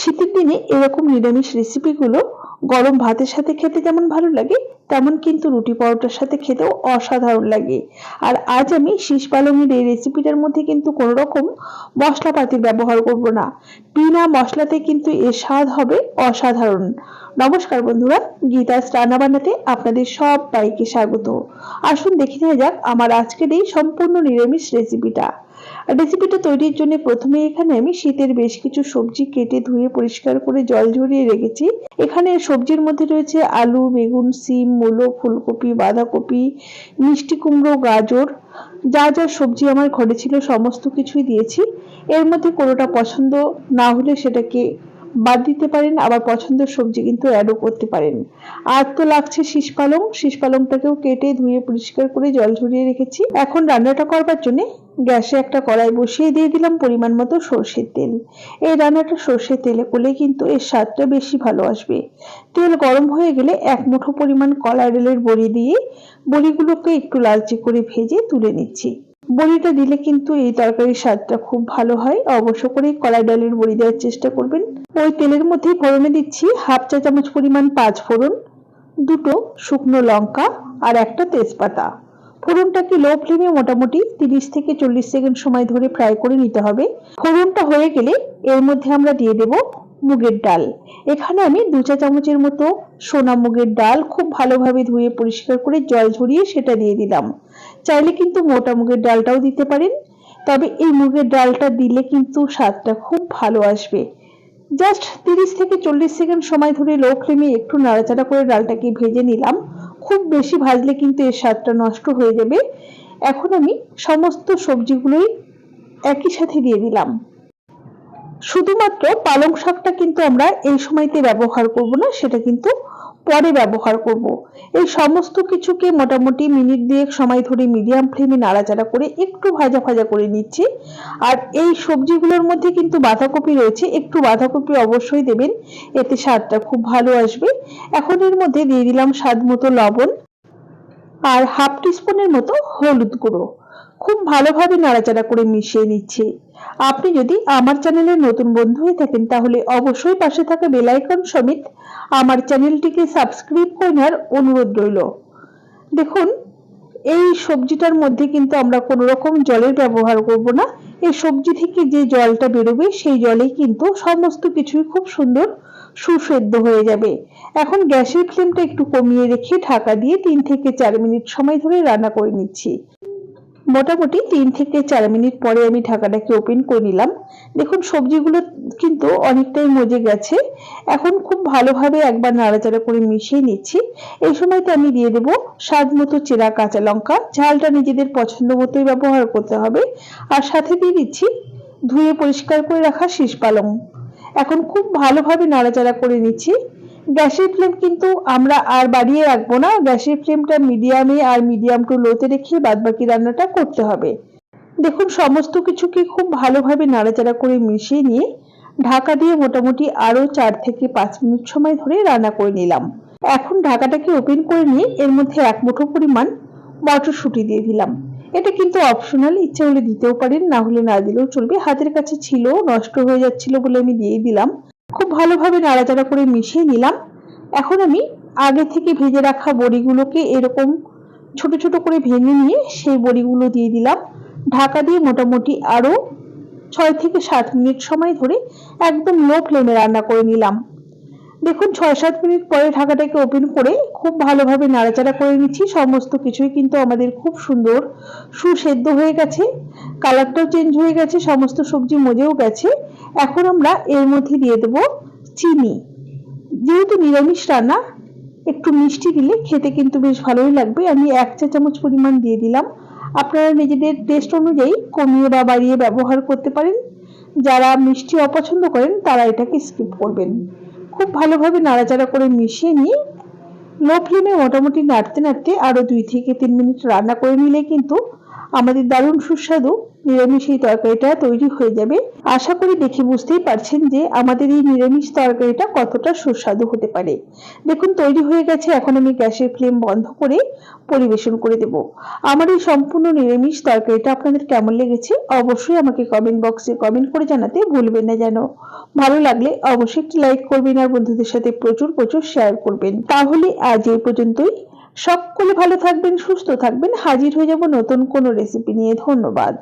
শীতের দিনে এরকম নিরামিষ রেসিপিগুলো গরম ভাতের সাথে খেতে যেমন ভালো লাগে, তেমন কিন্তু রুটি পরোটার সাথে খেতেও অসাধারণ লাগে। আর আজ আমি শীষ পালংয়ের এই রেসিপিটার মধ্যে কিন্তু কোনো রকম মশলাপাতির ব্যবহার করব না। বিনা মশলাতে কিন্তু এর স্বাদ হবে অসাধারণ। নমস্কার বন্ধুরা, গীতাস রান্না বান্নাতে আপনাদের সব বাইকে স্বাগত। আসুন দেখে নেওয়া যাক আমার আজকের এই সম্পূর্ণ নিরামিষ রেসিপিটা রেসিপিটা তৈরির জন্য প্রথমে এখানে আমি শীতের বেশ কিছু সবজি কেটে ধুয়ে পরিষ্কার করে জল ঝরিয়ে রেখেছি। এখানে সবজির মধ্যে রয়েছে আলু, বেগুন, সিম, মূলো, ফুলকপি, বাঁধাকপি, মিষ্টি কুমড়ো, গাজর। যা যা সবজি আমার ঘরে ছিল সমস্ত কিছুই দিয়েছি। এর মধ্যে কোনোটা পছন্দ না হলে সেটাকে বাদ দিতে পারেন, আবার পছন্দের সবজি কিন্তু অ্যাডও করতে পারেন। আর তো লাগছে শীষ পালং। শীষ পালংটাকেও কেটে ধুয়ে পরিষ্কার করে জল ঝরিয়ে রেখেছি। এখন রান্নাটা করবার জন্য গ্যাসে একটা কড়াই বসিয়ে দিয়ে দিলাম পরিমাণ মতো সর্ষের তেল। এই রান্নাটা সর্ষের তেলে করলে কিন্তু এর স্বাদটা বেশি ভালো আসবে। তেল গরম হয়ে গেলে এক মুঠো পরিমাণ কলা ডালের বড়ি দিয়ে বড়িগুলোকে একটু লালচে করে ভেজে তুলে নিচ্ছি। বড়িটা দিলে কিন্তু এই তরকারির স্বাদটা খুব ভালো হয়। অবশ্য করে কলাই ডালের বড়ি দেওয়ার চেষ্টা করবেন। ওই তেলের মধ্যে ফোড়নে দিচ্ছি হাফ চা চামচ পরিমাণ পাঁচ ফোড়ন, দুটো শুকনো লঙ্কা আর একটা তেজপাতা। ফোড়নটাকে লো ফ্লেমে মোটামুটি তিরিশ থেকে চল্লিশ সেকেন্ড সময় ধরে ফ্রাই করে নিতে হবে। ফোড়নটা হয়ে গেলে এর মধ্যে আমরা দিয়ে দেব মুগের ডাল। এখানে আমি দু চা চামচের মতো সোনা মুগের ডাল খুব ভালোভাবে ধুয়ে পরিষ্কার করে জল ঝরিয়ে সেটা দিয়ে দিলাম। চাইলে কিন্তু মোটা মুগের ডালটাও দিতে পারেন। তবে এই মুগের ডালটা দিলে কিন্তু স্বাদটা খুব ভালো আসবে। জাস্ট তিরিশ থেকে চল্লিশ সেকেন্ড সময় ধরে লো ফ্লেমে একটু নাড়াচাড়া করে ডালটাকে ভেজে নিলাম। খুব বেশি ভাজলে কিন্তু এর স্বাদটা নষ্ট হয়ে যাবে। এখন আমি সমস্ত সবজিগুলোই একই সাথে দিয়ে দিলাম। শুধুমাত্র পালং শাকটা কিন্তু আমরা এই সময়তে ব্যবহার করব না, সেটা কিন্তু পরে ব্যবহার করব। এই সমস্ত কিছুকে মোটামুটি মিনিট দুয়েক সময় ধরে মিডিয়াম ফ্লেমে নাড়াচাড়া করে একটু ভাজা ভাজা করে নিচ্ছি। আর এই সবজিগুলোর মধ্যে কিন্তু বাঁধাকপি রয়েছে, একটু বাঁধাকপি অবশ্যই দেবেন, এতে স্বাদটা খুব ভালো আসবে। এখন এর মধ্যে দিয়ে দিলাম স্বাদ মতো লবণ আর হাফ টিস্পুনের মতো হলুদ গুঁড়ো। খুব ভালোভাবে নাড়াচাড়া করে মিশিয়ে নিচ্ছি। আপনি যদি আমার চ্যানেলের নতুন বন্ধু হয়ে থাকেন, তাহলে অবশ্যই পাশে থাকা বেল আইকন সমেত আমার চ্যানেলটিকে সাবস্ক্রাইব করে নেওয়ার অনুরোধ রইল। দেখুন, এই সবজিটার মধ্যে কিন্তু আমরা কোনো রকম জলের ব্যবহার করব না। এই সবজি থেকে যে জলটা বেরোবে, সেই জলেই কিন্তু সমস্ত কিছুই খুব সুন্দর সুসেদ্ধ হয়ে যাবে। এখন গ্যাসের ফ্লেমটা একটু কমিয়ে রেখে ঢাকা দিয়ে তিন থেকে চার মিনিট সময় ধরে রান্না করে নিচ্ছি। মোটামুটি তিন থেকে চার মিনিট পরে আমি ঢাকাটাকে ওপেন করে নিলাম। দেখুন, সবজিগুলো কিন্তু অনেকটাই মজে গেছে। এখন খুব ভালোভাবে একবার নাড়াচাড়া করে মিশিয়ে নিচ্ছি। এই সময়তে আমি দিয়ে দেবো স্বাদ মতো চেরা কাঁচা লঙ্কা। ঝালটা নিজেদের পছন্দ মতোই ব্যবহার করতে হবে। আর সাথে দিয়ে দিচ্ছি ধুয়ে পরিষ্কার করে রাখা শীষ পালং। এখন খুব ভালোভাবে নাড়াচাড়া করে নিচ্ছি। গ্যাসের ফ্লেম কিন্তু আমরা আর বাড়িয়ে রাখব না। গ্যাসের ফ্লেমটা মিডিয়ামে আর মিডিয়াম টু লোতে রেখে বাদবাকি রান্নাটা করতে হবে। দেখুন, সমস্ত কিছুকে খুব ভালোভাবে নাড়াচাড়া করে মিশিয়ে নিয়ে ঢাকা দিয়ে মোটামুটি আরও চার থেকে পাঁচ মিনিট সময় ধরে রান্না করে নিলাম। এখন ঢাকাটাকে ওপেন করে নিয়ে এর মধ্যে এক মুঠো পরিমাণ মটরশুঁটি দিয়ে দিলাম। এটা কিন্তু অপশনাল, ইচ্ছে হলে দিতেও পারেন, না হলে না দিলেও চলবে। হাতের কাছে ছিল, নষ্ট হয়ে যাচ্ছিল বলে আমি দিয়ে দিলাম। খুব ভালোভাবে নাড়াচাড়া করে মিশিয়ে নিলাম। এখন আমি আগে থেকে ভেজে রাখা বড়িগুলোকে এরকম ছোট ছোট করে ভেঙে নিয়ে সেই বড়িগুলো দিয়ে দিলাম। ঢাকা দিয়ে মোটামুটি আরও ছয় থেকে সাত মিনিট সময় ধরে একদম লো ফ্লেমে রান্না করে নিলাম। দেখুন ছয় সাত মিনিট পরে ঢাকাটাকে ওপেন করে খুব ভালোভাবে নাড়াচাড়া করে নিচ্ছি। সমস্ত কিছুই কিন্তু আমাদের খুব সুন্দর সুসেদ্ধ হয়ে গেছে। কালারটাও চেঞ্জ হয়ে গেছে, সমস্ত সবজি মজেও গেছে। এখন আমরা এর মধ্যে দিয়ে দেব চিনি। যেহেতু নিরামিষ রান্না, একটু মিষ্টি দিলে খেতে কিন্তু বেশ ভালোই লাগবে। আমি এক চা চামচ পরিমাণ দিয়ে দিলাম। আপনারা নিজেদের টেস্ট অনুযায়ী কমিয়ে বা বাড়িয়ে ব্যবহার করতে পারেন। যারা মিষ্টি অপছন্দ করেন, তারা এটাকে স্কিপ করবেন। খুব ভালোভাবে নাড়াচাড়া করে মিশিয়ে নিয়ে লো ফ্লেমে মোটামুটি নাড়তে নাড়তে আরও দুই থেকে তিন মিনিট রান্না করে নিলে কিন্তু আমাদের দারুণ সুস্বাদু নিরামিষ এই তরকারিটা তৈরি হয়ে যাবে। আশা করি দেখে বুঝতেই পারছেন যে আমাদের এই নিরামিষ তরকারিটা কতটা সুস্বাদু হতে পারে। দেখুন, তৈরি হয়ে গেছে। এখন আমি গ্যাসের ফ্লেম বন্ধ করে পরিবেশন করে দেব। আমার এই সম্পূর্ণ নিরামিষ তরকারিটা আপনাদের কেমন লেগেছে অবশ্যই আমাকে কমেন্ট বক্সে কমেন্ট করে জানাতে ভুলবেন না যেন। ভালো লাগলে অবশ্যই একটি লাইক করবেন আর বন্ধুদের সাথে প্রচুর প্রচুর শেয়ার করবেন। তাহলে আজ এই পর্যন্তই। সকলে ভালো থাকবেন, সুস্থ থাকবেন। হাজির হয়ে যাব নতুন কোনো রেসিপি নিয়ে। ধন্যবাদ।